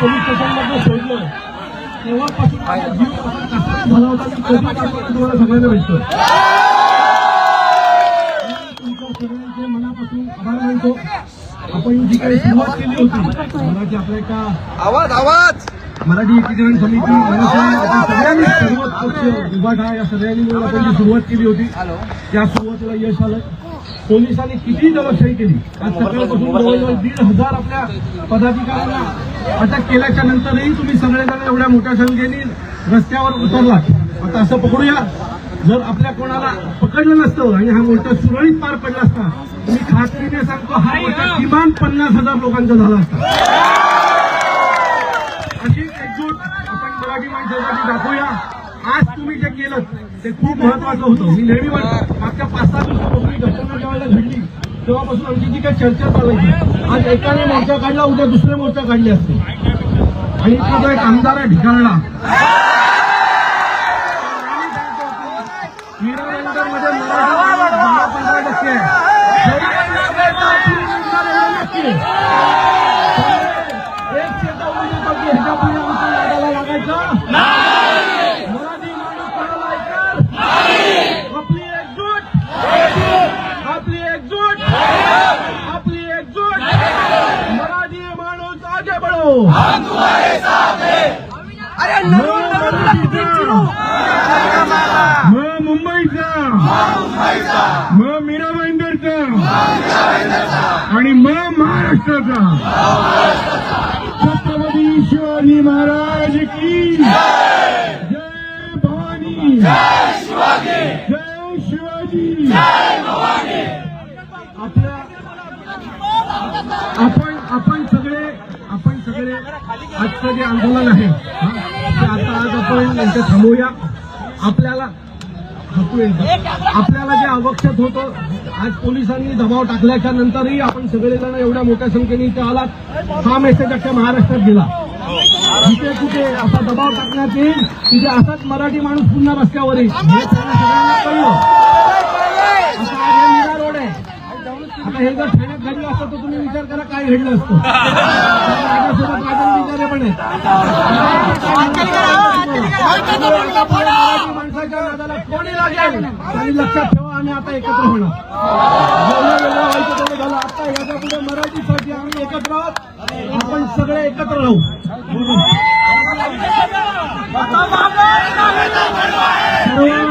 Police स्टेशनमध्ये सोडलं. तेव्हापासून झाला होता की तुम्हाला सगळ्यांना भेटतो तुमच्या सगळ्यांचे मनापासून आभार मानतो. आपण जी काही सुरुवात केली होती मराठी आपल्या एका आवाज आवाज! मराठी एकीकरण समिती सगळ्यांनी सर्व पक्ष विभाग या सगळ्यांनी मिळून आपण जी सुरुवात केली होती त्या सुरुवातीला यश आलं. पोलिसांनी किती दलशाही केली आज सकाळपासून जवळजवळ दीड हजार आपल्या पदाधिकाऱ्यांना अटक केल्याच्या नंतरही तुम्ही सगळेजण एवढ्या मोठ्या संख्येने रस्त्यावर उतरलात. आता असं पकडूया. जर आपल्या कोणाला पकडलं नसतं आणि हा मोर्चा सुरळीत पार पडला असता मी खात्रीने सांगतो हा मोर्चा किमान पन्नास हजार लोकांचा झाला असता. अशी एकजूट आपण मराठी माणसासाठी दाखवूया. आज तुम्ही जे केलं ते खूप महत्वाचं होतं. मी नेहमी म्हणतो मागच्या पाच सहा दिवसापासून घटना ज्यावेळेला घडली तेव्हापासून आमची जी काही चर्चा चालायची आज एकाने मोर्चा काढला उद्या दुसरे मोर्चा काढले असते. आणि इथला जो एक आमदार आहे ढिकाणला मध्ये पंधरा टक्के आहे नक्की एक शेता उमेदवार ह्याच्या पुढे आमचं लागायला लागायचं मराठी माणूस कोणाला ऐकल आपली एकजूट आपली एकजूट आपली एकजूट मराठी माणूस आगे बढो अरे मुंबईचा म मीरा भाईंदरचा आणि म महाराष्ट्राचा छत्रपती शिवाजी महाराज की जय भवानी. जय शिवाजी आपल्या आपण आपण सगळे आपण सगळे आजचं जे आंदोलन आहे. ते आता आज आपण यांचं थांबूया. आपल्याला आपल्याला जे आवश्यक होतं आज पोलिसांनी दबाव टाकल्याच्या नंतरही आपण सगळेजण एवढ्या मोठ्या संख्येने इथे आलात. हा मेसेज अख्ख्या महाराष्ट्रात गेला. जिथे कुठे असा दबाव टाकण्यात येईल तिथे असाच मराठी माणूस पुन्हा रस्त्यावर येईल हे सगळ्यांना कळलं. रोड आहे आता हे जर ठाण्यात घडलं असतं तर तुम्ही विचार करा काय घडलं असतं. माणसाच्या नादाला कोणी लागेल आणि लक्षात ठेवा आम्ही आता एकत्र होणार आता याच्यापुढे मराठीसाठी आम्ही एकत्र आहोत आपण सगळे एकत्र राहू सर्व